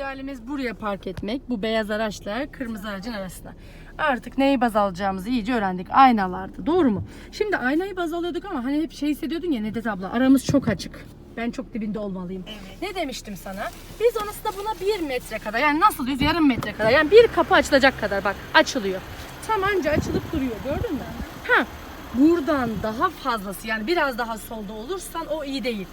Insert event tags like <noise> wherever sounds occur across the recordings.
İdealimiz buraya park etmek. Bu beyaz araçla kırmızı aracın arasında. Artık neyi baz alacağımızı iyice öğrendik. Aynalarda. Doğru mu? Şimdi aynayı baz alıyorduk ama hani hep şey hissediyordun ya Nedet abla aramız çok açık. Ben çok dibinde olmalıyım. Ne demiştim sana? Biz onu aslında buna bir metre kadar yani nasıl diyoruz yarım metre kadar yani bir kapı açılacak kadar bak açılıyor. Tam anca açılıp duruyor gördün mü? Ha buradan daha fazlası yani biraz daha solda olursan o iyi değil.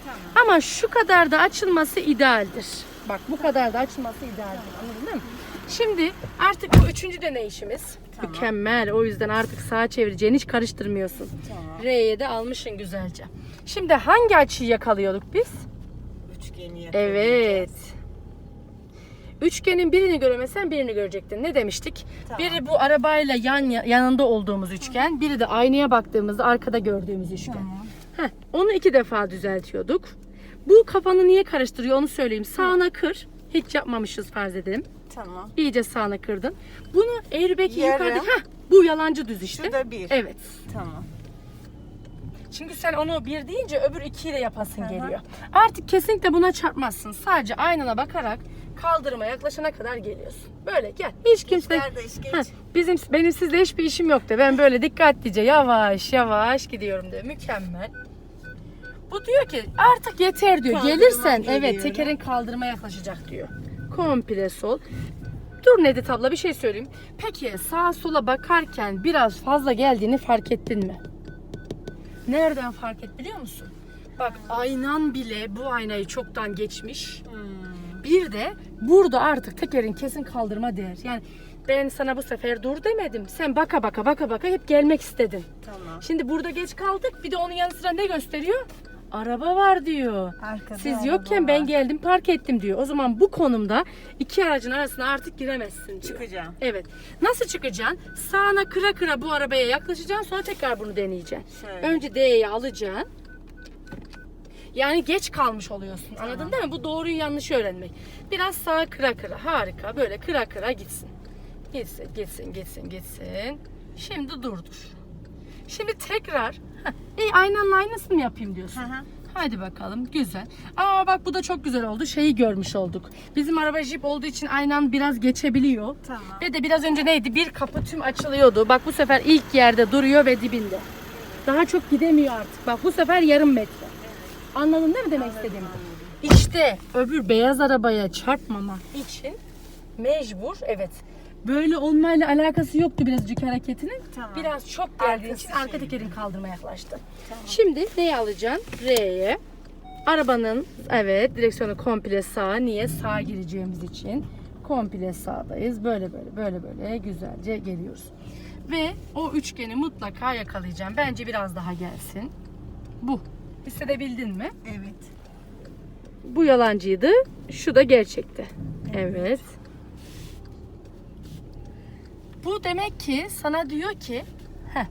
Ama şu kadar da açılması idealdir. Bak bu kadar da açılması idealdir. Anladın değil mi? Şimdi artık bu üçüncü deneyişimiz. Mükemmel. O yüzden artık sağa çevireceğini hiç karıştırmıyorsun. Tamam. R'ye de almışsın güzelce. Şimdi hangi açıyı yakalıyorduk biz? Üçgeni. Evet. Üçgenin birini göremesen birini görecektin. Ne demiştik? Tamam. Biri bu arabayla yan yanında olduğumuz üçgen, biri de aynaya baktığımızda arkada gördüğümüz üçgen. Tamam. Heh, onu iki defa düzeltiyorduk. Bu kafanı niye karıştırıyor onu söyleyeyim. Sağına kır. Hiç yapmamışız farz edelim. Tamam. İyice sağına kırdın. Bunu airbag'i yukarıda... Heh, bu yalancı düz işte. Şu da bir. Evet. Tamam. Çünkü sen onu bir deyince öbür ikiyle yapasın hı. geliyor. Artık kesinlikle buna çarpmazsın. Sadece aynana bakarak kaldırıma yaklaşana kadar geliyorsun. Böyle gel. Hiç kimse... kardeş, geç. Heh, bizim benim sizle hiçbir işim yok de. Ben böyle dikkatlice yavaş yavaş gidiyorum de. Mükemmel. Bu diyor ki artık yeter diyor. Kaldırıma Gelirsen evet tekerin kaldırıma yaklaşacak diyor. Komple sol. Dur Nedet abla bir şey söyleyeyim. Peki sağa sola bakarken biraz fazla geldiğini fark ettin mi? Nereden fark et biliyor musun? Bak aynan bile bu aynayı çoktan geçmiş. Hmm. Bir de burada artık tekerin kesin kaldırma değer. Yani ben sana bu sefer dur demedim. Sen baka baka baka baka hep gelmek istedin. Tamam. Şimdi burada geç kaldık. Bir de onun yanı sıra ne gösteriyor? Araba var diyor. Arkada Siz yokken ben geldim park ettim diyor. O zaman bu konumda iki aracın arasına artık giremezsin diyor. Çıkacağım. Evet. Nasıl çıkacaksın? Sağına kıra kıra bu arabaya yaklaşacaksın sonra tekrar bunu deneyeceksin. Şöyle. Önce D'yi alacaksın. Yani geç kalmış oluyorsun. Anladın değil mi? Bu doğruyu yanlışı öğrenmek. Biraz sağa kıra kıra. Harika. Böyle kıra kıra gitsin. Gitsin, gitsin, gitsin, gitsin. Şimdi durdur. Şimdi tekrar. Heh, iyi aynanın aynısını mı yapayım diyorsun? Hı hı. Hadi bakalım güzel. Aa bak bu da çok güzel oldu. Şeyi görmüş olduk. Bizim araba jip olduğu için aynan biraz geçebiliyor. Tamam. Ve de biraz önce neydi? Bir kapı tüm açılıyordu. Bak bu sefer ilk yerde duruyor ve dibinde. Daha çok gidemiyor artık. Bak bu sefer yarım metre. Anladın değil mi demek istediğimi? İşte öbür beyaz arabaya çarpmamak için mecbur evet. Böyle olmayla alakası yoktu birazcık hareketinin. Tamam. Biraz çok geldiği Arkası için arka şey. tekerin kaldırmaya yaklaştı. Şimdi neyi alacaksın? R'ye. Arabanın evet direksiyonu komple sağ. Niye? Sağa gireceğimiz için. Komple sağdayız. Böyle böyle böyle böyle güzelce geliyoruz. Ve o üçgeni mutlaka yakalayacağım. Bence biraz daha gelsin. Bu. Hissedebildin mi? Evet. Bu yalancıydı. Şu da gerçekti. Evet. Bu demek ki sana diyor ki heh,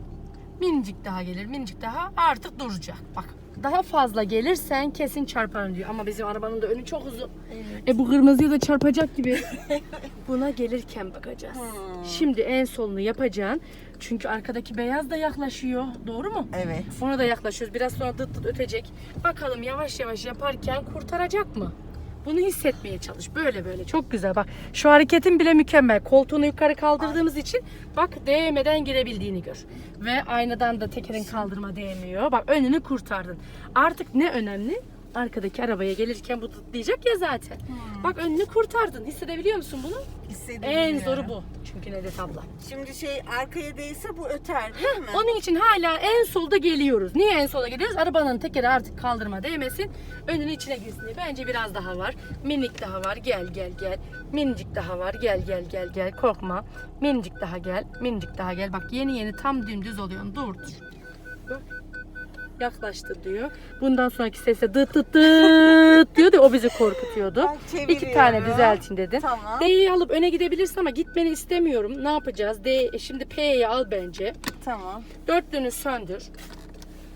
minicik daha gelir minicik daha artık duracak. Bak daha fazla gelirsen kesin çarparım diyor. Ama bizim arabanın da önü çok uzun. E bu kırmızıya da çarpacak gibi. <laughs> Buna gelirken bakacağız. Hmm. Şimdi en solunu yapacaksın. Çünkü arkadaki beyaz da yaklaşıyor. Doğru mu? Evet. Ona da yaklaşıyoruz. Biraz sonra dıt dıt ötecek. Bakalım yavaş yavaş yaparken kurtaracak mı? Bunu hissetmeye çalış. Böyle böyle. Çok güzel. Bak şu hareketin bile mükemmel. Koltuğunu yukarı kaldırdığımız için bak değmeden girebildiğini gör. Ve aynadan da tekerin kaldırma değmiyor. Bak önünü kurtardın. Artık ne önemli? Arkadaki arabaya gelirken bu dıtlayacak ya zaten. Bak önünü kurtardın. Hissedebiliyor musun bunu? Hissedebiliyorum. En zoru bu. Çünkü Nedet abla. Şimdi şey arkaya değse bu öter değil mi? Onun için hala en solda geliyoruz. Niye en solda geliyoruz? Arabanın tekeri artık kaldırma değmesin. Önünün içine girsin diye. Bence biraz daha var. Minik daha var. Gel gel gel. Minicik daha var. Gel gel gel gel. Korkma. Minicik daha gel. Minicik daha gel. Bak yeni yeni tam dümdüz oluyorsun. Dur dur. Bak. Yaklaştı diyor. Bundan sonraki sesle dıt dıt dıt diyor da o bizi korkutuyordu. İki tane düzeltin dedin. Tamam. D'yi alıp öne gidebilirsin ama gitmeni istemiyorum. Ne yapacağız? D şimdi P'yi al bence. Tamam. Dörtlünü söndür.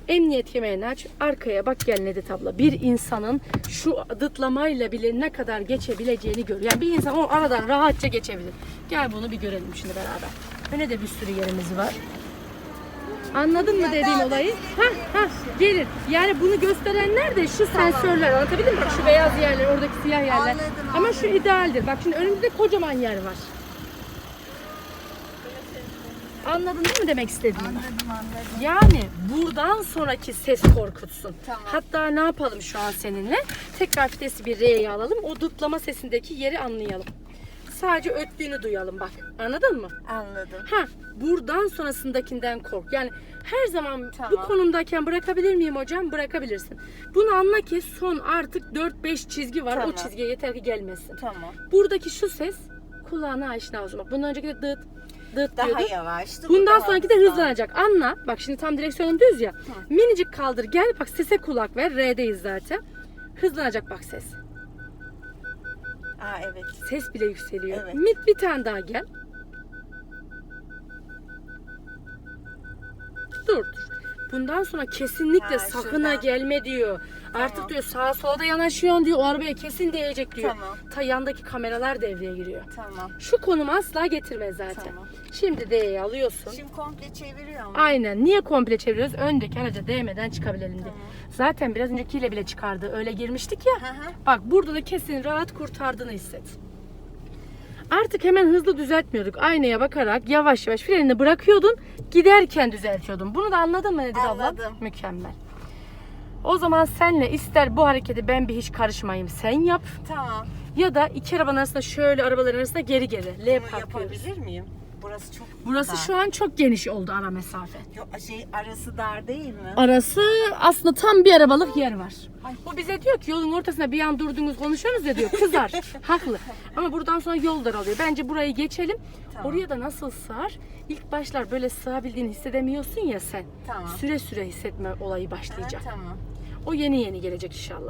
Emniyet kemerini aç. Arkaya bak gel Nedet abla. Bir insanın şu dıtlamayla bile ne kadar geçebileceğini gör. Yani bir insan o aradan rahatça geçebilir. Gel bunu bir görelim şimdi beraber. Öne de bir sürü yerimiz var. Anladın mı dediğim olayı? Ha ha gelir. Yani bunu gösterenler de şu sensörler. Anlatabildim mi? Bak şu beyaz yerler, oradaki siyah yerler. Anladım, Ama şu idealdir. Bak şimdi önümüzde kocaman yer var. Anladın değil mi demek istediğimi? Anladım anladım. Yani buradan sonraki ses korkutsun. Tamam. Hatta ne yapalım şu an seninle? Tekrar vitesi bir R'ye alalım. O dıtlama sesindeki yeri anlayalım. Sadece öttüğünü duyalım bak. Anladın mı? Anladım. Ha, buradan sonrasındakinden kork. Yani her zaman bu Tamam. konumdayken bırakabilir miyim hocam? Bırakabilirsin. Bunu anla ki son artık 4-5 çizgi var. Tamam. O çizgiye yeter ki gelmesin. Tamam. Buradaki şu ses kulağına aşina olsun. Bak bundan önceki de dıt dıt Daha diyordu. yavaştı. bu Bundan daha sonraki de hızlanacak. Anla. Bak şimdi tam direksiyonun düz ya. Minicik kaldır gel. Bak sese kulak ver. R'deyiz zaten. Hızlanacak bak ses. Aa evet. Ses bile yükseliyor. Evet. Mit bir tane daha gel. Dur dur. Bundan sonra kesinlikle Ha, sakına şuradan. gelme diyor. Artık diyor sağa sola da yanaşıyorsun diyor. O arabaya kesin değecek diyor. Tamam. Ta yandaki kameralar devreye giriyor. Tamam. Şu konumu asla getirmez zaten. Tamam. Şimdi D'yi alıyorsun. Şimdi komple çeviriyor mu? Aynen. Niye komple çeviriyoruz? Öndeki araca değmeden çıkabilelim diye. Zaten biraz öncekiyle bile çıkardı. Öyle girmiştik ya. Hı hı. Bak burada da kesin rahat kurtardığını hisset. Artık hemen hızlı düzeltmiyorduk. Aynaya bakarak yavaş yavaş frenini bırakıyordun. Giderken düzeltiyordun. Bunu da anladın mı Nedir abla? Anladım. Mükemmel. O zaman senle ister bu hareketi ben bir hiç karışmayayım sen yap. Tamam. Ya da iki arabanın arasında şöyle arabaların arasında geri geri. L Bunu park yapıyoruz. yapabilir miyim? Burası çok Burası dar. şu an çok geniş oldu ara mesafe. Yok, şey arası dar değil mi? Arası aslında tam bir arabalık yer var. Ay. O bize diyor ki yolun ortasında bir an durdunuz konuşuyorsunuz ya diyor. Kızar. <laughs> Haklı. Ama buradan sonra yol daralıyor. Bence burayı geçelim. Tamam. Oraya da nasıl sığar? İlk başlar böyle sığabildiğini hissedemiyorsun ya sen. Tamam. Süre süre hissetme olayı başlayacak. Ha, tamam. O yeni yeni gelecek inşallah.